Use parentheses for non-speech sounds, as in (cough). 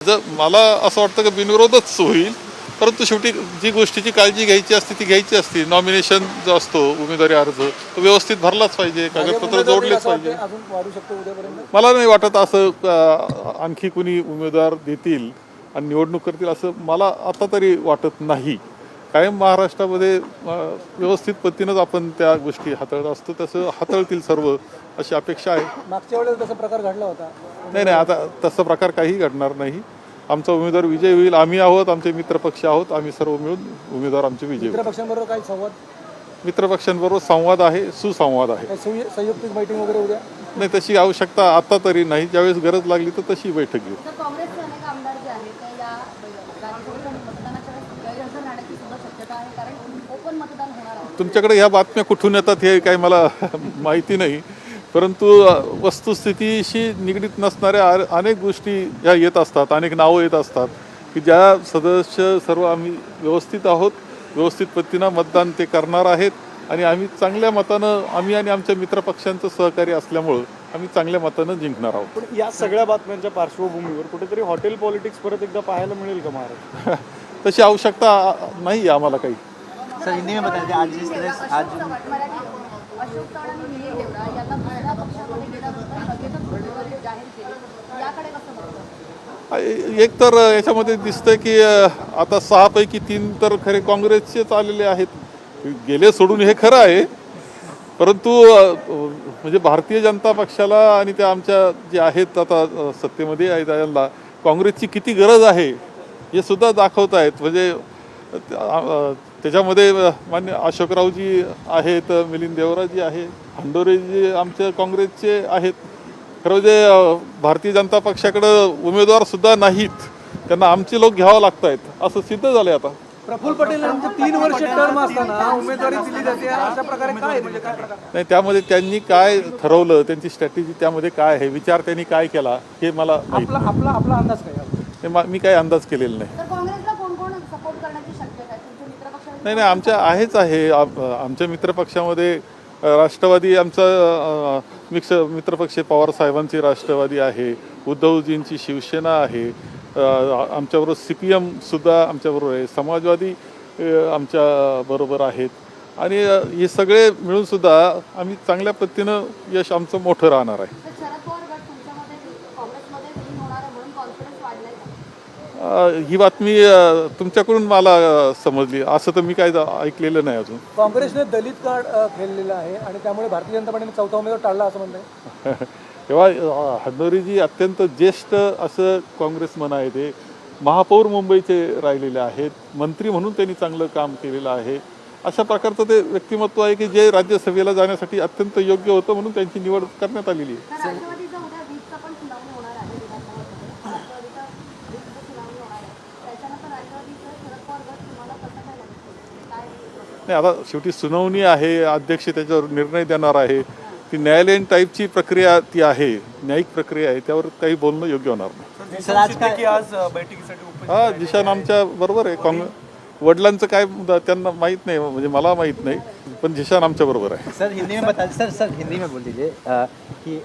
जर मला असं वाटतं की बिनविरोधच होईल परंतु शेवटी जी गोष्टीची काळजी घ्यायची असते ती घ्यायची असते. नॉमिनेशन जो असतो उमेदवारी अर्ज तो व्यवस्थित भरलाच पाहिजे कागदपत्र जोडलेच पाहिजे. मला नाही वाटत असं आणखी कुणी उमेदवार देतील आणि निवडणूक करतील असं मला आता तरी वाटत नाही. कायम महाराष्ट्रामध्ये व्यवस्थित पद्धतीनंच आपण त्या गोष्टी हाताळत असतो. तसं हाताळतील सर्व अशी अपेक्षा आहे. मागच्या वेळेस तसा प्रकार घडला होता. नाही नाही आता तसा प्रकार काही घडणार नाही. आमचा उमेदवार विजय होईल. आम्ही आहोत आमचे मित्रपक्ष आहोत. आम्ही सर्व मिळून उमेदवार आमचे विजय मित्र होईल. पक्षांबरोबर काही संवाद? मित्रपक्षांबरोबर संवाद आहे सुसंवाद आहे. काही संयु- संयुक्तिक बैठक वगैरे उद्या? नाही तशी आवश्यकता आता तरी नाही. ज्यावेळेस गरज लागली तर तशी बैठक घेऊ तर काँग्रेसचे अनेक आमदार जे आहेत ते या राज्यसभेच्या मतदानाच्या वेळेस गैरहजर राहण्याची सुद्धा शक्यता आहे कारण ओपन मतदान होणार आहे. तुमच्याकडे ह्या बातम्या कुठून येतात हे काही मला (laughs) माहिती नाही. परंतु वस्तुस्थितीशी निगडीत नसणाऱ्या अनेक गोष्टी ह्या येत असतात अनेक नावं येत असतात की ज्या सदस्य सर्व आम्ही व्यवस्थित आहोत व्यवस्थित पद्धतीनं मतदान ते करणार आहेत आणि आम्ही चांगल्या मतानं आम्ही आणि आमच्या मित्रपक्षांचं सहकार्य असल्यामुळं आम्ही चांगल्या मतानं जिंकणार आहोत. पण या सगळ्या बातम्यांच्या पार्श्वभूमीवर कुठेतरी हॉटेल पॉलिटिक्स परत एकदा पाहायला मिळेल का महाराष्ट्र (laughs) तशी आवश्यकता नाही आम्हाला काही. सर हिंदी में बता दीजिए आज जिस तरह से आज मराठी अशोक चव्हाण आणि मिलिंद देवरा यांना दुसऱ्या पक्षामध्ये गेल्यानंतर लगेचच उमेदवारी जाहीर केली याकडे कसं बघतं एक तर याच्यामध्ये दिसतंय की अ, आता सहापैकी तीन तर खरे काँग्रेसचेच आलेले आहेत. गेले सोडून हे खरं आहे. परंतु अ, म्हणजे भारतीय जनता पक्षाला आणि त्या आमच्या जे आहेत आता अ, सत्तेमध्ये आहेत यांना काँग्रेसची किती गरज आहे हे सुद्धा दाखवत आहेत. म्हणजे त्याच्यामध्ये मान्य अशोकरावजी आहेत मिलिंद देवराजी आहे हंडोरेजी आमच्या काँग्रेसचे आहेत. खरं म्हणजे भारतीय जनता पक्षाकडं उमेदवार सुद्धा नाहीत. त्यांना आमचे लोक घ्यावं लागत आहेत. असं सिद्ध झालंय आता. प्रफुल्ल पटेल तीन वर्ष टर्म असताना उमेदवारी दिली जाते. अशा प्रकारे काय? म्हणजे काय नाही त्यामध्ये त्यांनी काय ठरवलं त्यांची स्ट्रॅटेजी त्यामध्ये काय आहे विचार त्यांनी काय केला हे मला आपला आपला अंदाज काय नाही मा- मी काही अंदाज केलेला नाही. नाही नाही आमच्या आहेच आहे. आम- आमच्या मित्रपक्षामध्ये राष्ट्रवादी आमचा मिक्स मित्रपक्ष पवार साहेबांची राष्ट्रवादी आहे. उद्धवजींची शिवसेना आहे. आमच्याबरोबर सी पी एम सुद्धा आमच्याबरोबर आहे. समाजवादी आमच्या बरोबर आहेत. आणि हे सगळे मिळून सुद्धा आम्ही चांगल्या पद्धतीनं यश आमचं मोठं राहणार आहे तर शरद पवार गट तुमच्यामध्ये काँग्रेसमध्ये विलीन होणार आहे म्हणून कॉन्फिडन्स वाढलाय का? अ, ही बातमी तुमच्याकडून मला समजली. असं तर मी काय ऐकलेलं नाही अजून. काँग्रेसने दलित कार्ड खेळलेलं आहे आणि त्यामुळे भारतीय जनता पार्टीने चौथा उमेदवार टाळला असं म्हणणं आहे. (laughs) तेव्हा अ, हडनोरीजी अत्यंत ज्येष्ठ असं काँग्रेसमन आहे ते महापौर मुंबईचे राहिलेले आहेत मंत्री म्हणून त्यांनी चांगलं काम केलेलं आहे. अशा प्रकारचं ते व्यक्तिमत्व आहे की जे राज्यसभेला जाण्यासाठी अत्यंत योग्य होतं म्हणून त्यांची निवड करण्यात आलेली आहे तर राष्ट्रवादीचा उद्या वीजचा पण सुनावणी होणार आहे विधानसभेमध्ये राष्ट्रवादीचा वीजचं सुनावणी होणार आहे त्याच्यानंतर राष्ट्रवादीचं शरद पवार गट तुम्हाला कसं काय लागतं काय नाही आता शेवटी सुनावणी आहे अध्यक्ष त्याच्यावर निर्णय देणार आहे. ती न्यायालयीन टाईपची प्रक्रिया ती आहे न्यायिक प्रक्रिया आहे त्यावर काही बोलणं योग्य होणार नाही. सर आज काय? की आज अ, बैठकीसाठी उपस्थित हा जिशान आमच्या बरोबर आहे. काँग्रेस वडिलांचं काय मुद्दा त्यांना माहीत नाही म्हणजे मला माहीत नाही पण जिशान आमच्या बरोबर आहे. सर हिंदी में बता सर सर हिंदी में बोल दीजिए कि